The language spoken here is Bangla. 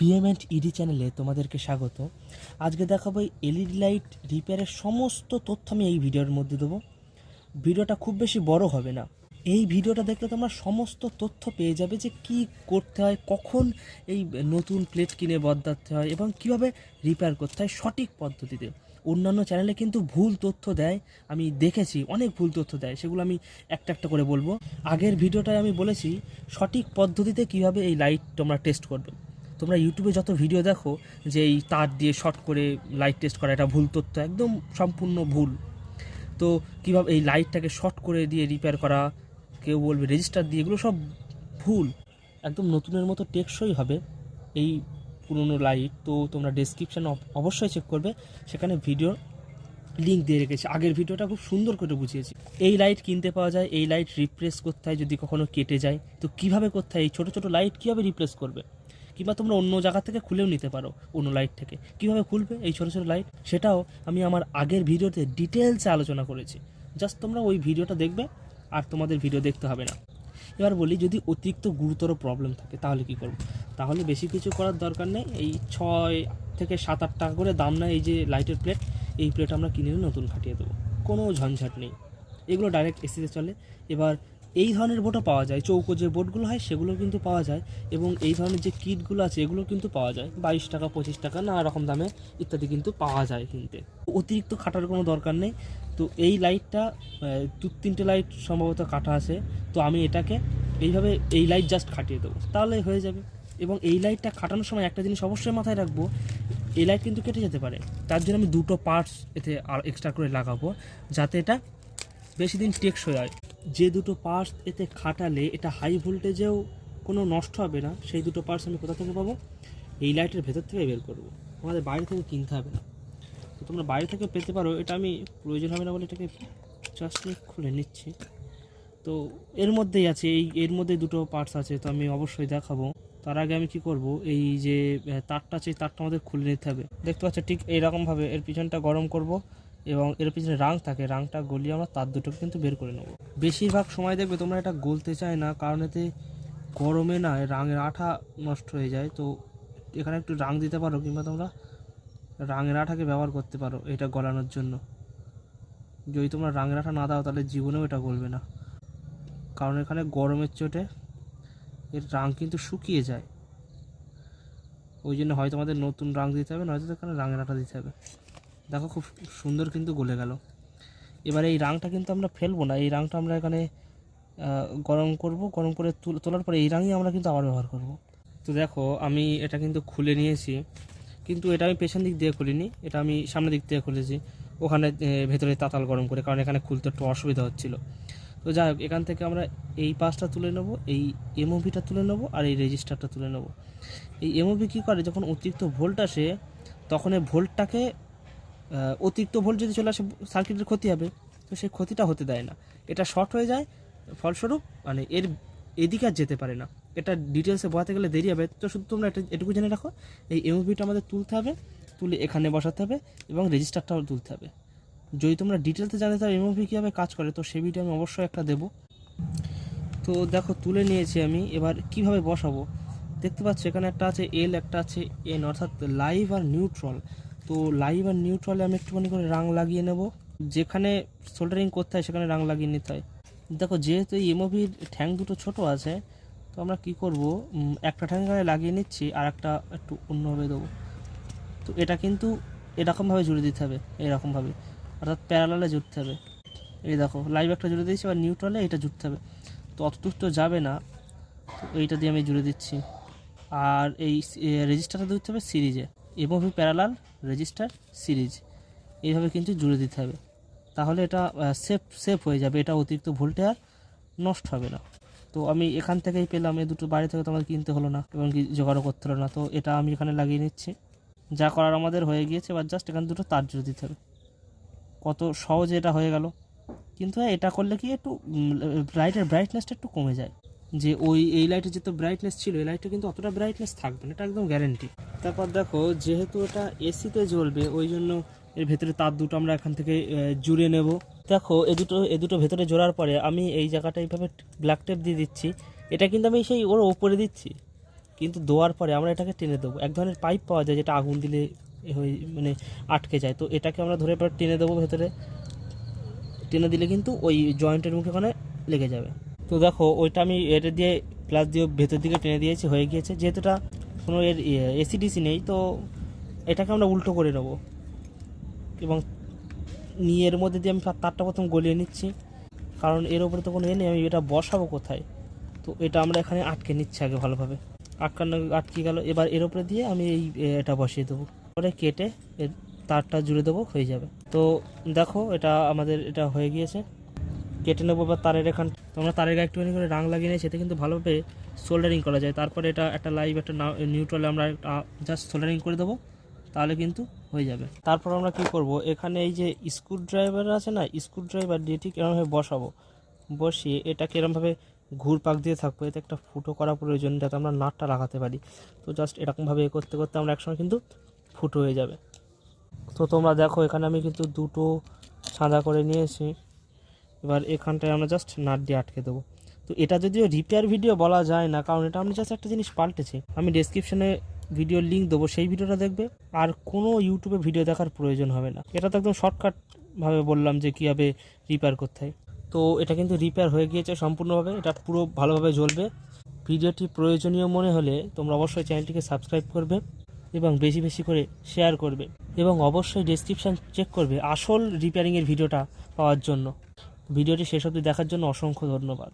বিএমএন্ট ইডি চ্যানেলে তোমাদেরকে স্বাগত। আজকে দেখাবো এই এলইডি লাইট রিপেয়ারের সমস্ত তথ্য আমি এই ভিডিওর মধ্যে দেবো। ভিডিওটা খুব বেশি বড় হবে না। এই ভিডিওটা দেখলে তোমরা সমস্ত তথ্য পেয়ে যাবে যে কি করতে হয়, কখন এই নতুন প্লেট কিনে বদলাতে হয় এবং কীভাবে রিপেয়ার করতে হয় সঠিক পদ্ধতিতে। অন্যান্য চ্যানেলে কিন্তু ভুল তথ্য দেয়, আমি দেখেছি, অনেক ভুল তথ্য দেয়, সেগুলো আমি একটা একটা করে বলব। আগের ভিডিওটায় আমি বলেছি সঠিক পদ্ধতিতে কীভাবে এই লাইট তোমরা টেস্ট করবে। তোমরা ইউটিউবে যত ভিডিও দেখো, যে এই তার দিয়ে শর্ট করে লাইট টেস্ট করা, এটা ভুল তথ্য, একদম সম্পূর্ণ ভুল। তো কীভাবে এই লাইটটাকে শর্ট করে দিয়ে রিপেয়ার করা, কেউ বলবে রেজিস্টার দিয়ে, এগুলো সব ভুল। একদম নতুনের মতো টেকসই হবে এই পুরনো লাইট তো তোমরা ডেসক্রিপশান অবশ্যই চেক করবে, সেখানে ভিডিও লিঙ্ক দিয়ে রেখেছি। আগের ভিডিওটা খুব সুন্দর করে বুঝিয়েছি। এই লাইট কিনতে পাওয়া যায়, এই লাইট রিপ্লেস করতে হয় যদি কখনো কেটে যায়, তো কীভাবে করতে হয় এই ছোটো ছোটো লাইট কীভাবে রিপ্লেস করবে? কিংবা তোমরা অন্য জায়গা থেকে খুলেও নিতে পারো অন্য লাইট থেকে। কীভাবে খুলবে? এই ছোটো ছোটো লাইট সেটাও আমি আমার আগের ভিডিওতে ডিটেলসে আলোচনা করেছি। জাস্ট তোমরা ওই ভিডিওটা দেখবে, আর তোমাদের ভিডিও দেখতে হবে না। এবার বলি, যদি অতিরিক্ত গুরুতর প্রবলেম থাকে, তাহলে কি করব? তাহলে বেশি কিছু করার দরকার নেই। এই ছয় থেকে সাত, আট টাকা করে দাম নেয় এই যে লাইটের প্লেট এই প্লেট আমরা কিনে নতুন খাটিয়ে দেবো। কোনো ঝঞ্ঝাট নেই। এগুলো ডাইরেক্ট এসিতে চলে। এবার এই ধরনের বোটও পাওয়া যায়। চৌকো যে বোটগুলো হয় সেগুলো কিন্তু পাওয়া যায় এবং এই ধরনের যে কিটগুলো আছে এগুলো কিন্তু পাওয়া যায়। বাইশ টাকা, পঁচিশ টাকা, নানা রকম দামে ইত্যাদি কিন্তু পাওয়া যায় কিনতে। অতিরিক্ত খাটার কোনো দরকার নেই। তো এই লাইটটা দু তিনটে লাইট সম্ভবত কাটা আছে। তো আমি এটাকে এইভাবে এই লাইট জাস্ট খাটিয়ে দেবো। তাহলে হয়ে যাবে। এবং এই লাইটটা খাটানোর সময় একটা জিনিস অবশ্যই মাথায় রাখব, এই লাইট কিন্তু কেটে যেতে পারে। তার জন্য আমি দুটো পার্টস এতে আর এক্সট্রা করে লাগাবো, যাতে এটা বেশি দিন টেকসই হয়। যে দুটো পার্টস এতে খাটালে এটা হাই ভোল্টেজেও কোনো নষ্ট হবে না, সেই দুটো পার্টস আমি কোথা থেকে পাবো? এই লাইটের ভেতর থেকে বের করব। আমাদের বাইরে থেকে কিনতে হবে না। তো তোমরা বাইরে থেকে পেতে পারো, এটা আমি প্রয়োজন হবে না বলে এটাকে জাস্ট খুলে নিচ্ছি। তো এর মধ্যেই আছে, এই এর মধ্যে দুটো পার্টস আছে, তো আমি অবশ্যই দেখাবো। তার আগে আমি কি করব, এই যে তারটা আছে তারটা আমাদের খুলে নিতে হবে। দেখতে পাচ্ছ ঠিক এইরকমভাবে, এর পিছনটা গরম করব। এবং এর পিছনে রাং থাকে রাংটা গলিয়ে আমরা তার দুটোকে কিন্তু বের করে নেব। বেশিরভাগ সময় দেখবে তোমরা এটা গলতে চায় না, কারণ এতে গরমে না রাঙের আঠা নষ্ট হয়ে যায়। তো এখানে একটু রাং দিতে পারো কিংবা তোমরা রাঙের আঠাকে ব্যবহার করতে পারো এটা গলানোর জন্য। যদি তোমরা রাঙের আঠা না দাও তাহলে জীবনেও এটা গলবে না। কারণ এখানে গরমের চোটে এর রাং কিন্তু শুকিয়ে যায়। ওই জন্য হয়তো আমাদের নতুন রাং দিতে হবে, নয়তো এখানে রাঙের আঠা দিতে হবে। দেখো খুব সুন্দর কিন্তু গলে গেল। এবার এই রাংটা কিন্তু আমরা ফেলব না, এই রাংটা আমরা এখানে গরম করব, গরম করে তুল- তোলার পরে এই রাঙই আমরা কিন্তু আবার ব্যবহার করব। তো দেখো, আমি এটা কিন্তু খুলে নিয়েছি, কিন্তু এটা আমি পেছন দিক দিয়ে খুলিনি, এটা আমি সামনের দিক দিয়ে খুলেছি। ওখানে ভেতরে তাতাল গরম করে, কারণ এখানে খুলতে একটু অসুবিধা হচ্ছিল। তো যাই হোক, এখান থেকে আমরা এই পাসটা তুলে নেব, এই এমওভিটা তুলে নেব, আর এই রেজিস্টারটা তুলে নেব। এই এমওভি কী করে? যখন অতিরিক্ত ভোল্ট আসে, তখন এই ভোল্টটাকে অতিরিক্ত ভোল্ট যদি চলে আসে সার্কিটের ক্ষতি হবে। তো সেই ক্ষতিটা হতে দেয় না। এটা শর্ট হয়ে যায়, ফলস্বরূপ মানে এর এদিকে আর যেতে পারে না। এটা ডিটেলসে বোঝাতে গেলে দেরি হবে। তো শুধু তোমরা এটা, এটুকু জেনে রাখো, এই এমওভিটা আমাদের তুলতে হবে, তুলে এখানে বসাতে হবে এবং রেজিস্টারটাও তুলতে হবে। যদি তোমরা ডিটেলসে জানতে চাও এমওভি কীভাবে কাজ করে, তো সেই ভিডিও আমি অবশ্যই একটা দেবো। তো দেখো, তুলে নিয়েছি আমি। এবার কীভাবে বসাবো? দেখতে পাচ্ছ, এখানে একটা আছে এল একটা আছে এন অর্থাৎ লাইভ আর নিউট্রাল তো লাইভ আর নিউট্রালে আমি একটুখানি করে রাং লাগিয়ে নেব। যেখানে সোল্ডারিং করতে হয়, সেখানে রাং লাগিয়ে নিতে হয়। দেখো, যেহেতু এই এমওভির ঠ্যাং দুটো ছোট আছে, তো আমরা কি করব? একটা ঠ্যাং এখানে লাগিয়ে নিচ্ছি, আর একটা একটু অন্যভাবে দেবো। তো এটা কিন্তু এরকমভাবে জুড়ে দিতে হবে, এরকমভাবে। অর্থাৎ প্যারালালে জুড়তে হবে। এই দেখো লাইভ একটা জুড়ে দিয়েছি আর নিউট্রালে এটা জুড়তে হবে। তো অতদূর তো যাবে না, তো এইটা দিয়ে আমি জুড়ে দিচ্ছি। আর এই রেজিস্টারটা দিতে হবে সিরিজে। MOV parallel register series. এইভাবে কিন্তু জুড়ে দিতে হবে। তাহলে এটা সেফ সেফ হয়ে যাবে। এটা অতিরিক্ত ভোল্টে আর নষ্ট হবে না। তো আমি এখান থেকেই পেলাম এই দুটো বাড়ি থেকে তো আমাদের কিনতে হলো না এবং কি জোগাড়ও করতে হলো না। তো এটা আমি এখানে লাগিয়ে নিচ্ছি। যা করার আমাদের হয়ে গিয়েছে এবার জাস্ট এখানে দুটো তার জুড়ে দিতে হবে। কত সহজে এটা হয়ে গেল। কিন্তু হ্যাঁ, এটা করলে কি একটু লাইটের ব্রাইটনেসটা একটু কমে যায়। যে ওই এই লাইটের যে তো ব্রাইটনেস ছিল এই লাইটটা কিন্তু অতটা ব্রাইটনেস থাকবে না এটা একদম গ্যারেন্টি তারপর দেখো, যেহেতু এটা এসিতে জ্বলবে, ওই জন্য এর ভেতরে তার দুটো আমরা এখান থেকে জুড়ে নেব। দেখো, এ দুটো এ দুটো ভেতরে জোড়ার পরে আমি এই জায়গাটা এইভাবে ব্ল্যাক টেপ দিয়ে দিচ্ছি। এটা কিন্তু আমি সেই ওর ওপরে দিচ্ছি। কিন্তু দেওয়ার পরে আমরা এটাকে টেনে দেবো। এক ধরনের পাইপ পাওয়া যায় যেটা আগুন দিলে হয়ে মানে আটকে যায়। তো এটাকে আমরা ধরে পরে টেনে দেবো ভেতরে। টেনে দিলে কিন্তু ওই জয়েন্টের মুখে ওখানে লেগে যাবে। তো দেখো, ওইটা আমি এটা দিয়ে প্লাস দিয়ে ভেতর দিকে টেনে দিয়েছি, হয়ে গিয়েছে। যেহেতু এটা কোনো এর এসিডিসি নেই, তো এটাকে আমরা উল্টো করে নেব। এবং নিয়ে এর মধ্যে দিয়ে আমি তারটা প্রথম গলিয়ে নিচ্ছি। কারণ এর ওপরে তো কোনো এ নেই, আমি এটা বসাবো কোথায়? তো এটা আমরা এখানে আটকে নিচ্ছি আগে ভালোভাবে। আটকানো, আটকে গেল, এবার এর ওপরে দিয়ে আমি এই এটা বসিয়ে দেবো। পরে কেটে এর তারটা জুড়ে দেবো, হয়ে যাবে। তো দেখো, এটা আমাদের, এটা হয়ে গিয়েছে। কেটে নেব বা তারের এখান তোমরা তারের গায়ে একটুখানি করে রাং লাগিয়ে নিয়ে সেটা কিন্তু ভালোভাবে সোল্ডারিং করা যায়। তারপরে এটা একটা লাইভ একটা নিউট্রালে আমরা জাস্ট সোল্ডারিং করে দেবো, তাহলে কিন্তু হয়ে যাবে। তারপর আমরা কি করব? এখানে এই যে স্ক্রু ড্রাইভার আছে না স্ক্রু ড্রাইভার দিয়ে ঠিক এরমভাবে বসাবো। বসিয়ে এটাকে এরমভাবে ঘুর পাক দিয়ে থাকব। এতে একটা ফুটো করা প্রয়োজন যাতে আমরা নাটটা লাগাতে পারি। তো জাস্ট এরকমভাবে এ করতে করতে আমরা একসঙ্গে কিন্তু ফুটো হয়ে যাবে। তো তোমরা দেখো এখানে আমি কিন্তু দুটো সাদা করে নিয়েছি। এবার এখানটায় আমরা জাস্ট নাট দিয়ে আটকে দেবো। তো এটা যদিও রিপেয়ার ভিডিও বলা যায় না, কারণ এটা আমি জাস্ট একটা জিনিস পাল্টেছি। আমি ডেসক্রিপশনে ভিডিওর লিঙ্ক দেবো, সেই ভিডিওটা দেখবে। আর কোনো ইউটিউবে ভিডিও দেখার প্রয়োজন হবে না। এটা তো একদম শর্টকাটভাবে বললাম যে কীভাবে রিপেয়ার করতে হয়। তো এটা কিন্তু রিপেয়ার হয়ে গিয়েছে সম্পূর্ণভাবে, এটা পুরো ভালোভাবে জ্বলবে। ভিডিওটি প্রয়োজনীয় মনে হলে তোমরা অবশ্যই চ্যানেলটিকে সাবস্ক্রাইব করবে এবং বেশি বেশি করে শেয়ার করবে। এবং অবশ্যই ডেসক্রিপশান চেক করবে আসল রিপেয়ারিংয়ের ভিডিওটা পাওয়ার জন্য। ভিডিওটি শেষ অবধি দেখার জন্য অসংখ্য ধন্যবাদ।